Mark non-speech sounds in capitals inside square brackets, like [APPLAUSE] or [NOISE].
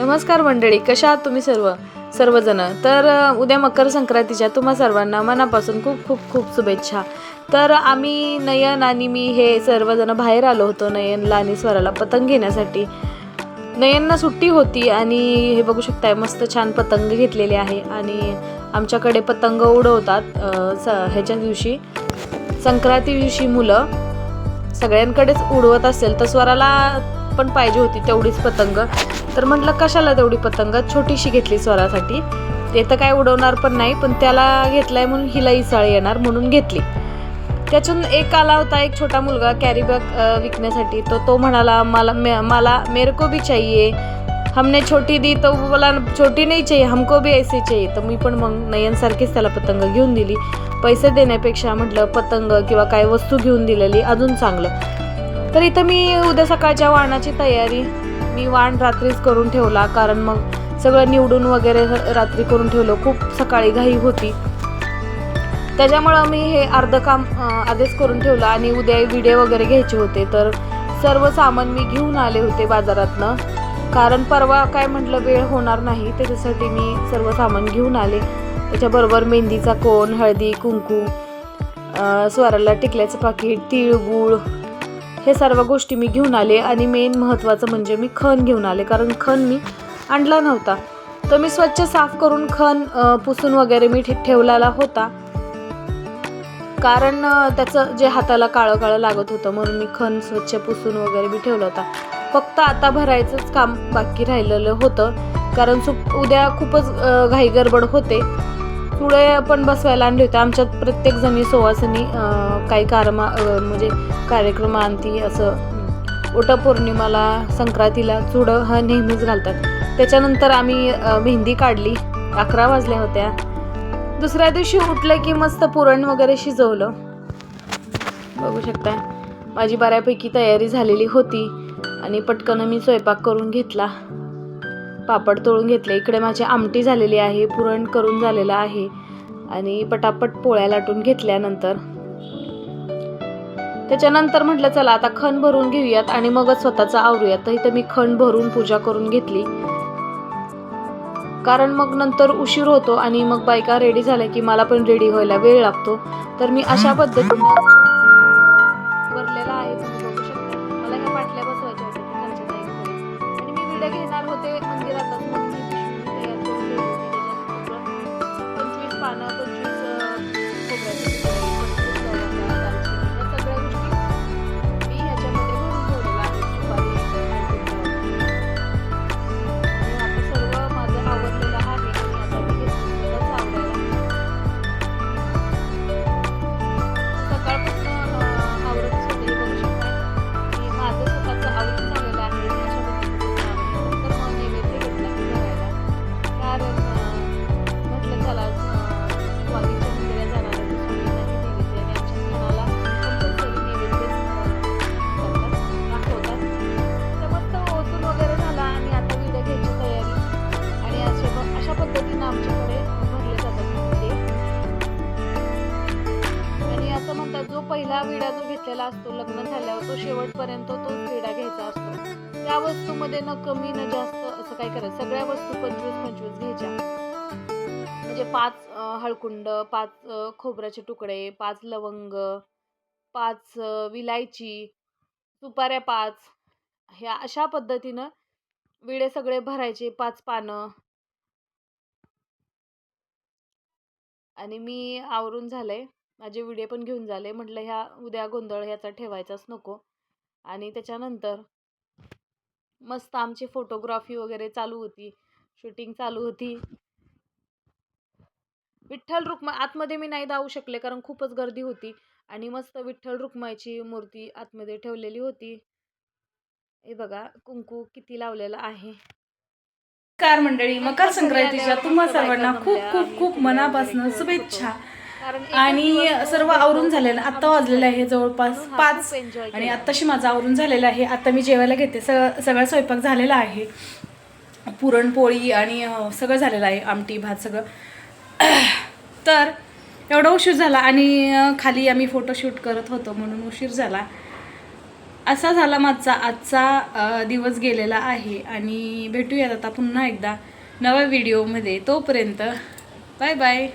नमस्कार मंडळी कशा आहात तुम्ही सर्व? सर्वजण. तर उद्या मकर संक्रांतीच्या तुम्हा सर्वांना मनापासून खूप खूप खूप शुभेच्छा. तर आम्ही नयन आणि मी हे सर्वजण बाहेर आलो होतो नयनला आणि स्वराला पतंग घेण्यासाठी. नयनना सुट्टी होती आणि हे बघू शकताय मस्त छान पतंग घेतलेले आहे आणि आमच्याकडे पतंग उडवतात स ह्याच्या दिवशी. संक्रांती दिवशी मुलं सगळ्यांकडेच उडवत असेल तर स्वराला पण पाहिजे होती तेवढीच पतंग. तर म्हटलं कशाला तेवढी पतंग? छोटीशी घेतली स्वरासाठी. ते तर काय उडवणार पण नाही पण त्याला घेतलाय म्हणून हिला इसाळ येणार म्हणून घेतली. त्याच्यातून एक आला होता एक छोटा मुलगा कॅरी बॅग विकण्यासाठी. तो तो म्हणाला मला मे- मला मेरे को भी चाहिए. हमने छोटी दी तो बोला छोटी नाही चाहिए हमको भी ऐसे चाहिए. तर मी पण मग नयनसारखीच त्याला पतंग घेऊन दिली. पैसे देण्यापेक्षा म्हटलं पतंग किंवा काय वस्तू घेऊन दिलेली अजून चांगलं. तर इथं मी उद्या सकाळच्या वाहनाची तयारी मी वाण रात्रीच करून ठेवला कारण मग सगळं निवडून वगैरे रात्री करून ठेवलं. खूप सकाळी घाई होती. त्याच्यामुळं मी हे अर्ध काम आधीच करून ठेवलं आणि उद्या विडे वगैरे घ्यायचे होते. तर सर्व सामान मी घेऊन आले होते बाजारातनं. कारण परवा काय म्हटलं वेळ होणार नाही. त्याच्यासाठी मी सर्व सामान घेऊन आले. त्याच्याबरोबर मेहंदीचा कोण हळदी कुंकू स्वराला टिकल्याचं पाकिट तिळगुळ हे सर्व गोष्टी मी घेऊन आले आणि मेन महत्त्वाचं म्हणजे मी खण घेऊन आले. कारण खण मी आणला नव्हता. तर मी स्वच्छ साफ करून खण पुसून वगैरे मी ठे- ठेवलेला होता. कारण त्याचं जे हाताला काळं काळं लागत होतं म्हणून मी खण स्वच्छ पुसून वगैरे मी ठेवलं होता. फक्त आता भरायचंच काम बाकी राहिलेलं होतं. कारण सु उद्या खूपच घाईगडबड होते. पुढे पण बसवायला आणले होते. आमच्यात प्रत्येक जणी सुवासनी काही कारमा म्हणजे कार्यक्रम आणती असं वटपौर्णिमाला संक्रांतीला चुडं हा नेहमीच घालतात. त्याच्यानंतर आम्ही मेहंदी काढली. अकरा वाजल्या होत्या. दुसऱ्या दिवशी उठलं की मस्त पुरण वगैरे शिजवलं. बघू शकता माझी बऱ्यापैकी तयारी झालेली होती आणि पटकन मी स्वयंपाक करून घेतला. पापड तळून घेतले. इकडे माझी आमटी झालेली आहे पुरण करून झालेलं आहे. आणि पटापट पोळ्या लाटून घेतल्यानंतर. त्याच्यानंतर म्हटलं चला आता खण भरून घेऊयात आणि मगच स्वतःचं आवरूयात. तर इथं मी खण भरून पूजा करून घेतली. कारण मग नंतर उशीर होतो आणि मग बायका रेडी झाल्या की मला पण रेडी व्हायला वेळ लागतो. तर मी अशा पद्धतीने भरलेला आहे तुम्ही बघू शकता. मला ह्या पाटल्या बसवायच्या होत्या आणि मी व्हिडिओ घेणार होते घेतलेला असतो लग्न झाल्यावर तो शेवटपर्यंत तो विडा घ्यायचा असतो. त्या वस्तूमध्ये न कमी न जास्त असं काय करायचं. सगळ्या वस्तू पंचवीस पंचवीस घ्यायच्या. म्हणजे पाच हळकुंड पाच खोबऱ्याचे तुकडे पाच लवंग पाच विलायची सुपाऱ्या पाच ह्या अशा पद्धतीनं विडे सगळे भरायचे पाच पानं. आणि मी आवरून झालंय माझे विडे पण घेऊन झाले. म्हटलं ह्या उद्या गोंधळ ह्याचा ठेवायचाच नको. आणि त्याच्यानंतर मस्त आमची फोटोग्राफी वगैरे चालू होती. शूटिंग चालू होती. विठ्ठल रुक्मा आतमध्ये मी नाही जाऊ शकले कारण खूपच गर्दी होती. आणि मस्त विठ्ठल रुक्माईची मूर्ती आतमध्ये ठेवलेली होती. हे बघा कुंकू किती लावलेलं आहे. नमस्कार मंडळी मकर संक्रांतीच्या तुम्हा सर्वांना खूप खूप खूप मनापासून शुभेच्छा. आणि सर्व आवरून झालेलं आत्ता वाजलेलं आहे जवळपास पाच. आणि. आत्ताशी माझं आवरून झालेलं आहे. आता मी जेवायला घेते. सगळं सगळा स्वयंपाक झालेला आहे. पुरणपोळी आणि सगळं झालेलं आहे. आमटी भात सगळं. [CLEARS THROAT] तर एवढा उशीर झाला आणि खाली आम्ही फोटोशूट करत होतो म्हणून उशीर झाला. असा झाला माझा आजचा दिवस गेलेला आहे. आणि भेटूयात आता पुन्हा एकदा नव्या व्हिडिओमध्ये तोपर्यंत बाय बाय